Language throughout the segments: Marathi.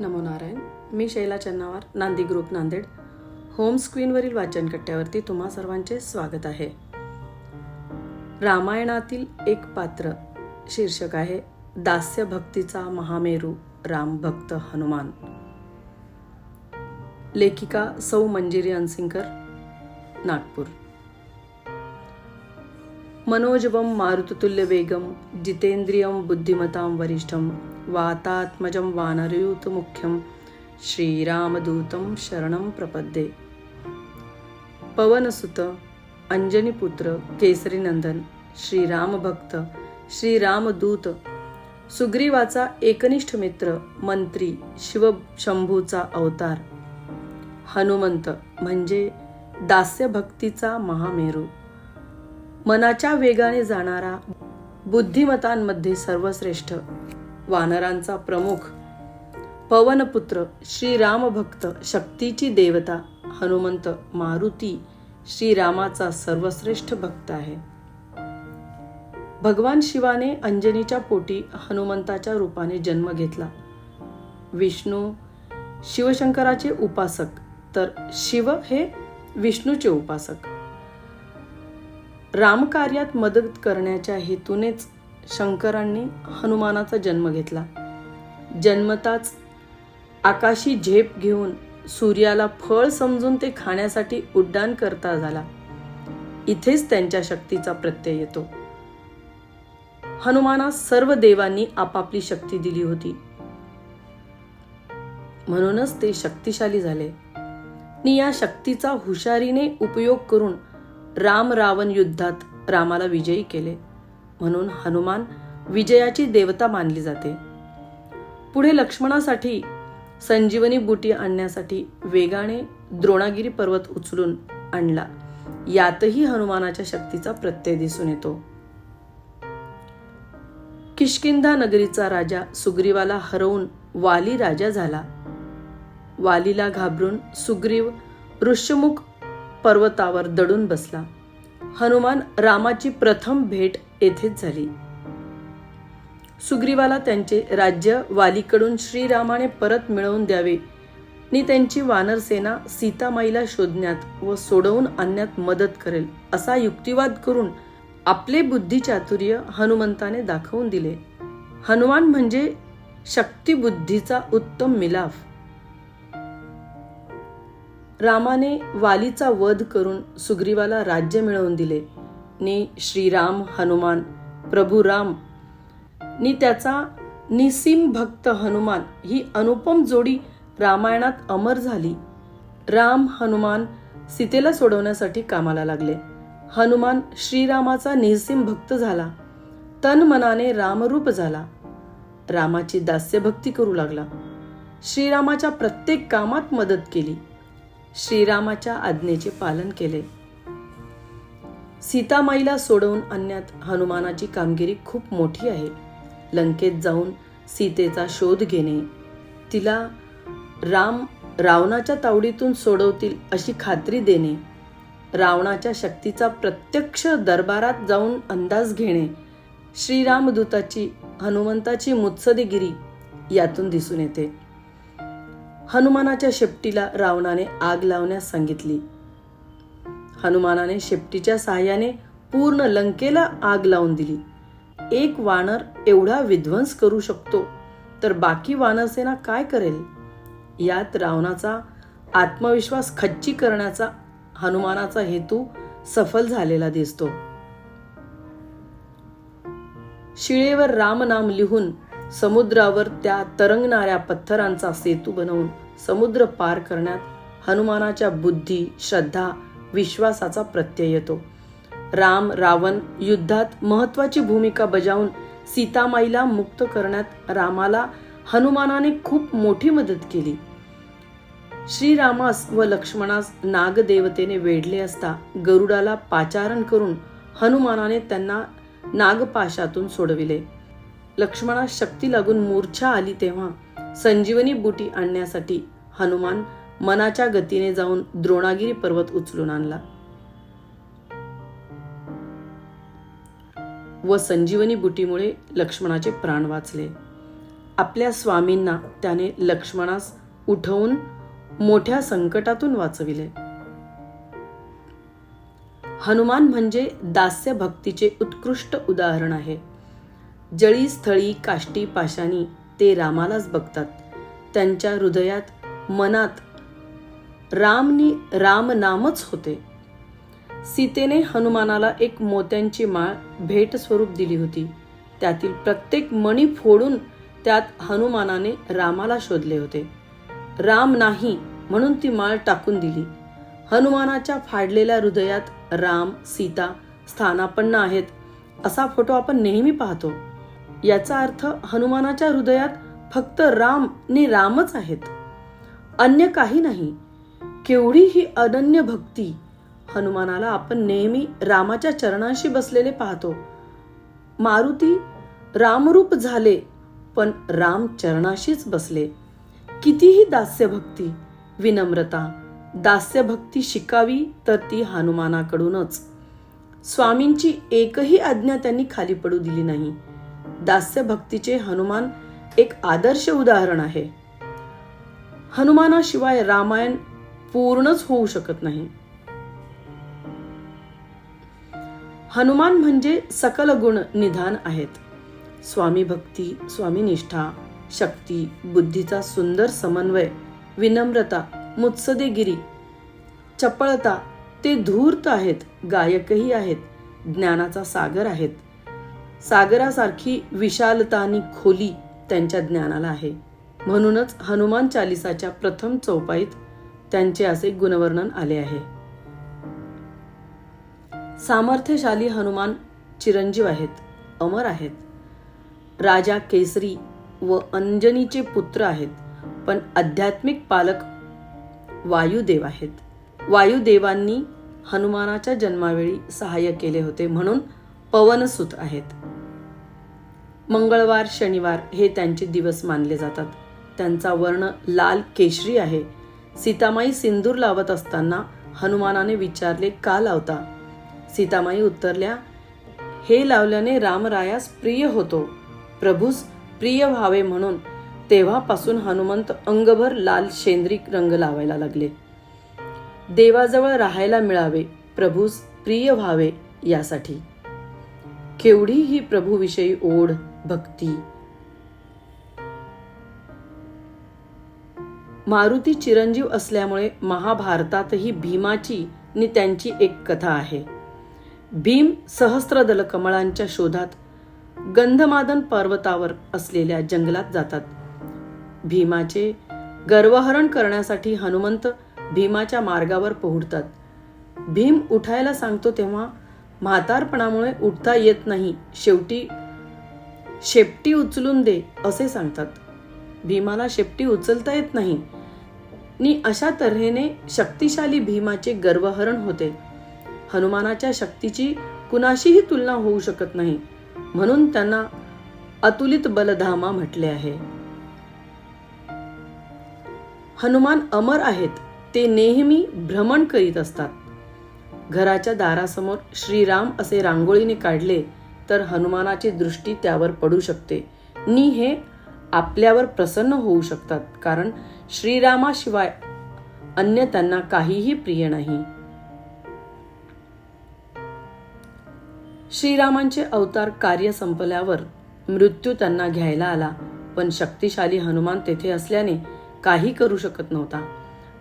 नमो नारायण. मी शैला चन्नावर नांदी ग्रुप नांदेड. होम स्क्रीनवरील वाचनकट्ट्यावरती तुम्हा सर्वांचे स्वागत आहे. रामायणातील एक पात्र शीर्षक आहे दास्य भक्तीचा महामेरू रामभक्त हनुमान. लेखिका सौ मंजिरी अनसिंकर नागपूर. मनोजवम मारुततुल्य वेगम जितेंद्रियं बुद्धिमतां वरिष्ठं वातात्मजं वानरयूतमुख्यं श्रीरामदूतं शरणं प्रपद्ये। पवनसुत अंजनीपुत्र केसरीनंदन श्रीरामभक्त श्रीरामदूत सुग्रीवाचा एकनिष्ठ मित्र मंत्री शिवशंभूचा अवतार। हनुमंत म्हणजे दास्यभक्तीचा महामेरू। मनाच्या वेगाने जाणारा बुद्धिमतांमध्ये सर्वश्रेष्ठ। वानरांचा प्रमुख. पवनपुत्र श्रीरामभक्त शक्तीची देवता हनुमंत मारुती श्रीरामाचा सर्वश्रेष्ठ भक्त आहे. भगवान शिवाने अंजनीच्या पोटी हनुमंताच्या रूपाने जन्म घेतला. विष्णू शिवशंकराचे उपासक तर शिव हे विष्णूचे उपासक. रामकार्यात मदत करण्याच्या हेतूनेच शंकरांनी हनुमानाचा जन्म घेतला. जन्मताच आकाशी झेप घेऊन सूर्याला फळ समजून ते खाण्यासाठी उड्डाण करता झाला. इथेच त्यांच्या शक्तीचा प्रत्यय येतो. हनुमानास सर्व देवांनी आपापली शक्ती दिली होती. म्हणूनच ते शक्तिशाली झाले. नि या शक्तीचा हुशारीने उपयोग करून राम रावण युद्धात रामाला विजयी केले. म्हणून हनुमान विजयाची देवता मानली जाते. पुढे लक्ष्मणासाठी संजीवनी बुटी आणण्यासाठी वेगाने द्रोणागिरी पर्वत उचलून आणला. यातही हनुमानाच्या शक्तीचा प्रत्यय दिसून येतो. किष्किंधा नगरीचा राजा सुग्रीवाला हरवून वाली राजा झाला. वालीला घाबरून सुग्रीव ऋष्यमुख पर्वतावर दडून बसला. हनुमान रामाची प्रथम भेट येथेच झाली. सुग्रीवाला त्यांचे राज्य वालीकडून श्रीरामाने परत मिळवून द्यावे. नि त्यांची वानरसेना सीतामाईला शोधण्यात व सोडवून आणण्यात मदत करेल असा युक्तिवाद करून आपले बुद्धिचातुर्य हनुमंताने दाखवून दिले. हनुमान म्हणजे शक्तिबुद्धीचा उत्तम मिलाफ. रामाने वालीचा वध करून सुग्रीवाला राज्य मिळवून दिले. नि श्रीराम हनुमान प्रभू राम. नि त्याचा निसीम भक्त हनुमान ही अनुपम जोडी रामायणात अमर झाली. राम हनुमान सीतेला सोडवण्यासाठी कामाला लागले. हनुमान श्रीरामाचा निसीम भक्त झाला. तन मनाने रामरूप झाला. रामाची दास्यभक्ती करू लागला. श्रीरामाच्या प्रत्येक कामात मदत केली. श्रीरामाच्या आज्ञेचे पालन केले. सीतामाईला सोडवून आणण्यात हनुमानाची कामगिरी खूप मोठी आहे. लंकेत जाऊन सीतेचा शोध घेणे तिला राम रावणाच्या तावडीतून सोडवतील अशी खात्री देणे रावणाच्या शक्तीचा प्रत्यक्ष दरबारात जाऊन अंदाज घेणे श्रीरामदूताची हनुमंताची मुत्सदेगिरी यातून दिसून येते. हनुमानाच्या शेपटीला रावणाने आग लावण्यास सांगितली. हनुमानाने शेपटीच्या सहाय्याने पूर्ण लंकेला आग लावून दिली. एक वानर एवढा विध्वंस करू शकतो तर बाकी वानरसेना काय करेल? यात रावणाचा आत्मविश्वास खच्ची करण्याचा हनुमानाचा हेतू सफल झालेला दिसतो. शिळेवर रामनाम लिहून समुद्रावर त्या तरंगणाऱ्या पत्थरांचा सेतू बनवून समुद्र पार करण्यात हनुमानाच्या बुद्धी श्रद्धा विश्वासाचा प्रत्यय येतो. राम रावण युद्धात महत्वाची भूमिका बजावून सीतामाईला मुक्त करण्यात रामाला हनुमानाने खूप मोठी मदत केली. श्रीरामास व लक्ष्मणास नागदेवतेने वेढले असता गरुडाला पाचारण करून हनुमानाने त्यांना नागपाशातून सोडविले. लक्ष्मणास शक्ती लागून मूर्छा आली तेव्हा संजीवनी बुटी आणण्यासाठी हनुमान मनाच्या गतीने जाऊन द्रोणागिरी पर्वत उचलून आणला. व संजीवनी बुटीमुळे लक्ष्मणाचे प्राण वाचले. आपल्या स्वामींना त्याने लक्ष्मणास उठवून मोठ्या संकटातून वाचविले. हनुमान म्हणजे दास्य भक्तीचे उत्कृष्ट उदाहरण आहे. जळीस्थळी काष्टी पाशानी ते रामालाच बघतात. त्यांच्या हृदयात मनात रामनी राम नामच होते. सीतेने हनुमानाला एक मोत्यांची माळ भेट स्वरूप दिली होती. त्यातील प्रत्येक मणी फोडून त्यात हनुमानाने रामाला शोधले होते. राम नाही म्हणून ती माळ टाकून दिली. हनुमानाच्या फाडलेल्या हृदयात राम सीता स्थानापन्न आहेत असा फोटो आपण नेहमी पाहतो. याचा अर्थ हनुमानाच्या हृदयात फक्त राम नि रामच आहेत. अन्य काही नाही. केवढी ही अनन्य भक्ती हनुमानाला आपण नेहमी रामाच्या चरणाशी बसलेले पाहतो. मारुती रामरूप झाले पण राम चरणाशीच बसले. कितीही दास्य भक्ती विनम्रता दास्य भक्ती शिकावी तर ती हनुमानाकडूनच. स्वामींची एकही आज्ञा त्यांनी खाली पडू दिली नाही. दास्य भक्तीचे हनुमान एक आदर्श उदाहरण आहे. हनुमानाशिवाय रामायण पूर्णच होऊ शकत नाही. हनुमान म्हणजे सकल गुण निधान आहेत. स्वामी भक्ती स्वामी निष्ठा शक्ती बुद्धीचा सुंदर समन्वय विनम्रता मुत्सदेगिरी चपळता ते धूर्त आहेत गायकही आहेत ज्ञानाचा सागर आहेत. सागरासारखी विशालता आणि खोली त्यांच्या ज्ञानाला आहे. म्हणूनच हनुमान चालिसाच्या प्रथम चौपाईत त्यांचे असे गुणवर्णन आले आहे. सामर्थ्यशाली हनुमान चिरंजीव आहेत अमर आहेत. राजा केसरी व अंजनीचे पुत्र आहेत पण आध्यात्मिक पालक वायुदेव आहेत. वायुदेवांनी हनुमानाच्या जन्मावेळी सहाय्य केले होते म्हणून पवनसुत आहेत. मंगळवार शनिवार हे त्यांचे दिवस मानले जातात. त्यांचा वर्ण लाल केशरी आहे. सीतामाई सिंदूर लावत असताना हनुमानाने विचारले का लावता? सीतामाई उत्तरल्या हे लावल्याने रामरायास प्रिय होतो. प्रभूस प्रिय व्हावे म्हणून तेव्हापासून हनुमंत अंगभर लाल शेंद्री रंग लावायला लागले. देवाजवळ राहायला मिळावे प्रभूस प्रिय व्हावे यासाठी. केवढी ही प्रभूविषयी ओढ भक्ती. मारुती चिरंजीव असल्यामुळे महाभारतातही भीमाची नि त्यांची एक कथा आहे. भीम सहस्त्रदल कमळांच्या शोधात गंधमादन पर्वतावर असलेल्या जंगलात जातात. भीमाचे गर्वहरण करण्यासाठी हनुमंत भीमाच्या मार्गावर पोहडतात भीम उठायला सांगतो तेव्हा म्हातारपणामुळे उठता येत नाही. शेवटी शेपटी उचलून दे असे सांगतात. भीमाला शेपटी उचलता येत नाही. नि अशा तऱ्हेने शक्तिशाली भीमाचे गर्वहरण होते. हनुमानाच्या शक्तीची कुणाशीही तुलना होऊ शकत नाही. म्हणून त्यांना अतुलित बलधामा म्हटले आहे. हनुमान अमर आहेत. ते नेहमी भ्रमण करीत असतात. घराच्या दारासमोर श्रीराम असे रांगोळीने काढले तर हनुमानाची दृष्टी त्यावर पडू शकते. नि हे आपल्यावर प्रसन्न होऊ शकतात कारण श्रीरामाशिवाय अन्य त्यांना काहीही प्रिय नाही. श्रीरामांचे अवतार कार्य संपल्यावर मृत्यू त्यांना घ्यायला आला पण शक्तिशाली हनुमान तेथे असल्याने काही करू शकत नव्हता.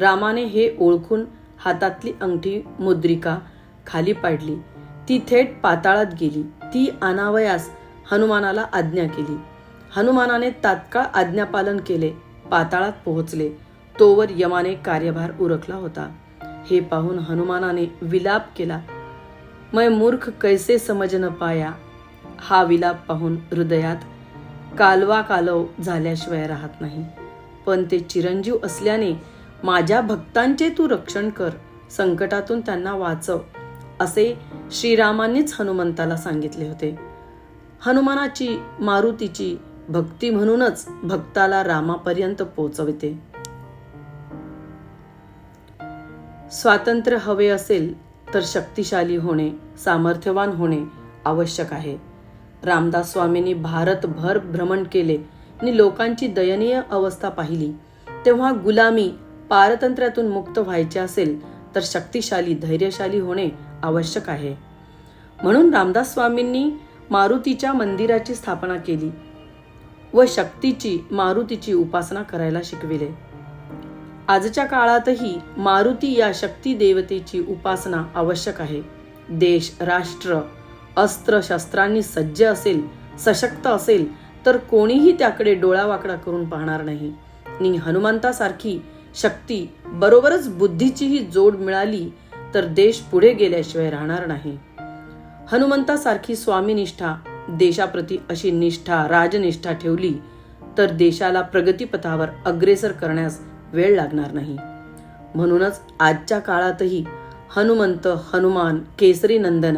रामाने हे ओळखून हातातली अंगठी मुद्रिका खाली पाडली. ती थेट पाताळात गेली. ती अनावयास हनुमानाला आज्ञा केली. हनुमानाने तात्काळ आज्ञापालन केले. पाताळात पोहोचले. तोवर यमाने कार्यभार उरकला होता. हे पाहून हनुमानाने विलाप केला. मै मूर्ख कैसे समज न पाया? हा विलाप पाहून हृदयात कालवा कालव झाल्याशिवाय राहत नाही. पण ते चिरंजीव असल्याने माझ्या भक्तांचे तू रक्षण कर संकटातून त्यांना वाचव असे श्रीरामांनीच हनुमंताला सांगितले होते. हनुमानाची मारुतीची भक्ती म्हणूनच भक्ताला रामापर्यंत पोचविते. स्वातंत्र्य हवे असेल तर शक्तिशाली होणे सामर्थ्यवान होणे आवश्यक आहे. रामदास स्वामींनी भारतभर भ्रमण केले आणि लोकांची दयनीय अवस्था पाहिली. तेव्हा गुलामी पारतंत्र्यातून मुक्त व्हायचे असेल तर शक्तिशाली धैर्यशाली होणे आवश्यक आहे. म्हणून रामदास स्वामींनी मारुतीच्या मंदिराची स्थापना केली व शक्तीची मारुतीची उपासना करायला शिकविले. आजच्या काळातही मारुती या शक्ती देवतेची उपासना आवश्यक आहे. देश राष्ट्र अस्त्र शस्त्रांनी सज्ज असेल सशक्त असेल तर कोणीही त्याकडे डोळावाकडा करून पाहणार नाही. आणि हनुमंतासारखी शक्ती बरोबरच बुद्धीचीही जोड मिळाली तर देश पुढे गेल्याशिवाय राहणार नाही. हनुमंतासारखी स्वामीनिष्ठा देशाप्रती अशी निष्ठा राजनिष्ठा ठेवली तर देशाला प्रगतीपथावर अग्रेसर करण्यास वेळ लागणार नाही. म्हणूनच आजच्या काळातही हनुमंत हनुमान केसरी नंदन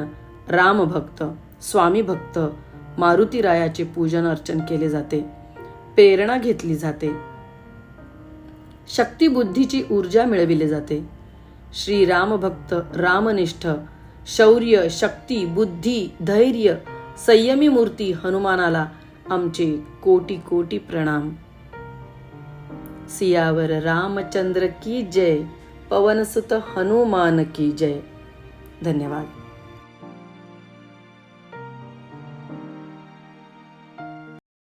रामभक्त स्वामी भक्त मारुतीरायाचे पूजन अर्चन केले जाते. प्रेरणा घेतली जाते. शक्ती बुद्धीची ऊर्जा मिळविली जाते. श्री रामभक्त रामनिष्ठ शौर्य शक्ती बुद्धी धैर्य संयमी मूर्ती हनुमानाला आमचे कोटी कोटी प्रणाम. सियावर रामचंद्र की जय पवनसुत हनुमान की जय. धन्यवाद.